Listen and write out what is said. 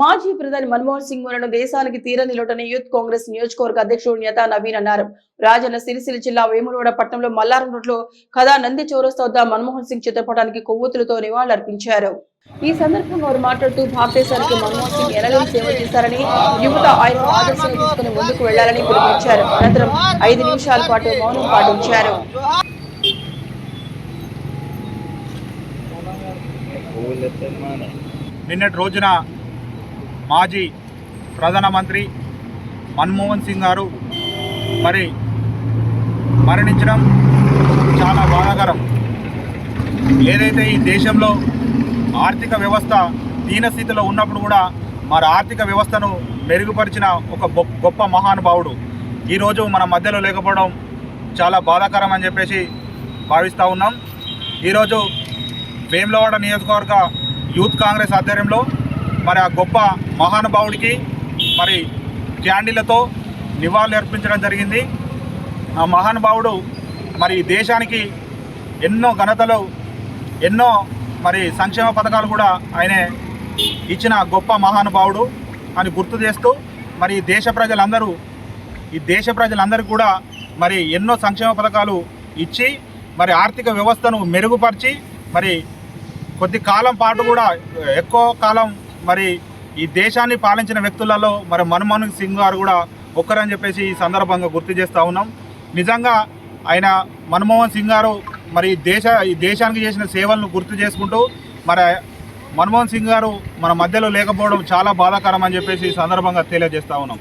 మాజీ ప్రధాని మన్మోహన్ సింగ్ మరణం దేశానికి తీరని లోటని యూత్ కాంగ్రెస్ నియోజకవర్గ అధ్యక్షుడు నేత నవీన్ అన్నారు. రాజన్న సిరిసిల్ల జిల్లా వేములవాడ పట్టణంలో మల్లారం రోడ్లో కథా నంది చౌరస్తా వద్ద మన్మోహన్ సింగ్ చిత్రపటానికి కొవ్వొత్తులతో నివాళులర్పించారు. ఈ సందర్భంగా వారు మాట్లాడుతూ భారతదేశానికి మన్మోహన్ సింగ్ ఎనలేని సేవ చేశారని యువత ఆయన ఆదర్శంగా తీసుకుని ముందుకు వెళ్ళాలని పిలుపునిచ్చారు. అనంతరం ఐదు నిమిషాల పాటు మౌనం పాటించారు. నిన్నటి రోజున మాజీ ప్రధానమంత్రి మన్మోహన్ సింగ్ గారు మరి మరణించడం చాలా బాధాకరం. ఏదైతే ఈ దేశంలో ఆర్థిక వ్యవస్థ దీనస్థితిలో ఉన్నప్పుడు కూడా మరి ఆర్థిక వ్యవస్థను మెరుగుపరిచిన ఒక గొప్ప గొప్ప మహానుభావుడు. ఈరోజు మన మధ్యలో లేకపోవడం చాలా బాధాకరం అని చెప్పేసి భావిస్తూ ఉన్నాం. ఈరోజు వేములవాడ నియోజకవర్గ యూత్ కాంగ్రెస్ ఆధ్వర్యంలో మరి ఆ గొప్ప మహానుభావుడికి మరి క్యాండిళ్ళతో నివాళులు అర్పించడం జరిగింది. ఆ మహానుభావుడు మరి దేశానికి ఎన్నో ఘనతలు ఎన్నో మరి సంక్షేమ పథకాలు కూడా ఆయన ఇచ్చిన గొప్ప మహానుభావుడు అని గుర్తు చేస్తూ మరి దేశ ప్రజలందరూ ఈ దేశ ప్రజలందరూ కూడా మరి ఎన్నో సంక్షేమ పథకాలు ఇచ్చి మరి ఆర్థిక వ్యవస్థను మెరుగుపరిచి మరి కొద్ది కాలం పాటు కూడా ఎక్కువ కాలం మరి ఈ దేశాన్ని పాలించిన వ్యక్తులలో మరి మన్మోహన్ సింగ్ గారు కూడా ఒక్కరని చెప్పేసి ఈ సందర్భంగా గుర్తు చేస్తూ ఉన్నాం. నిజంగా ఆయన మన్మోహన్ సింగ్ గారు మరి దేశ ఈ దేశానికి చేసిన సేవలను గుర్తు చేసుకుంటూ మరి మన్మోహన్ సింగ్ గారు మన మధ్యలో లేకపోవడం చాలా బాధాకరం అని చెప్పేసి ఈ సందర్భంగా తెలియజేస్తూ ఉన్నాం.